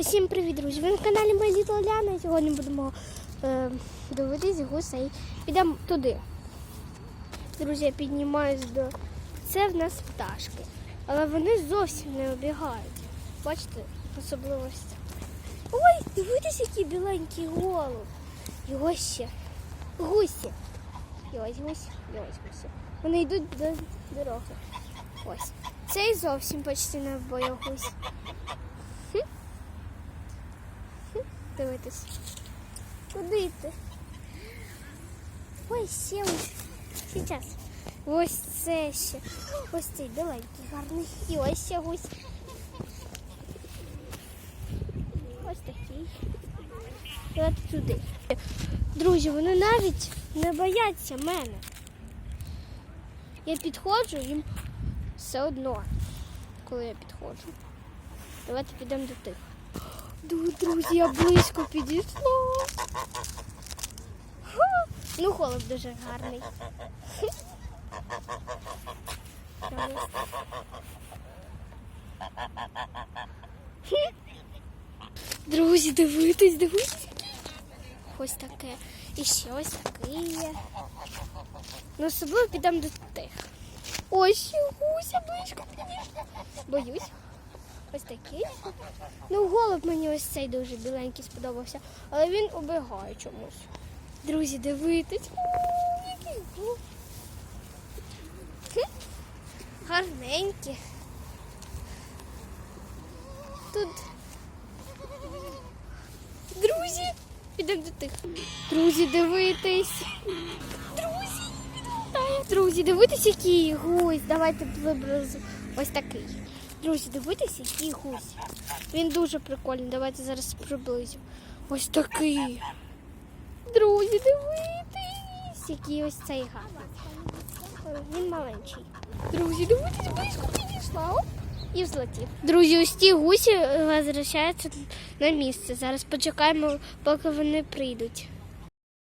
Усім привіт, друзі! Ви на каналі Моя Літла Ляна. І Сьогодні будемо е, дивитись гусей. Підемо туди. Друзі, я піднімаюсь до. Це в нас пташки. Але вони зовсім не обігають. Бачите, особливості. Ой, дивитесь, який біленький голуб. І ось ще. Гусі. І ось гусі, і ось гусі. Вони йдуть до дороги. Ось. Цей зовсім почти не боягусь. Дивитись. Куди йти? Ой, ось. Сейчас. Ось це ще. Ось цей біленький гарний. І ось ще гусь. Ось такий. Давайте туди. Друзі, вони навіть не бояться мене. Я підходжу, їм все одно, коли я підходжу. Давайте підемо до тих. Друзі, я близько підійшла. Ну, голуб дуже гарний. Друзі, дивитесь, дивитесь. Ось таке. І ще ось такий є. Ну, особливо підемо до тих. Ось гуся близько підійшла. Боюсь. Ось такий. Ну, голуб мені ось цей дуже біленький сподобався, але він убігає чомусь. Друзі, дивитесь. О, який голуб. Гарненькі. Тут. Друзі, підемо до тих. Друзі, дивитесь. Друзі. Друзі, дивитесь, який гусь. Давайте ось такий. Друзі, дивитесь, який гусь. Він дуже прикольний. Давайте зараз приблизимо. Ось такий. Друзі, дивитесь, який ось цей гарний. Він маленький. Друзі, дивитесь, близько підійшла. І взлетів. Друзі, ось ті гусі возвращаються на місце. Зараз почекаємо, поки вони прийдуть.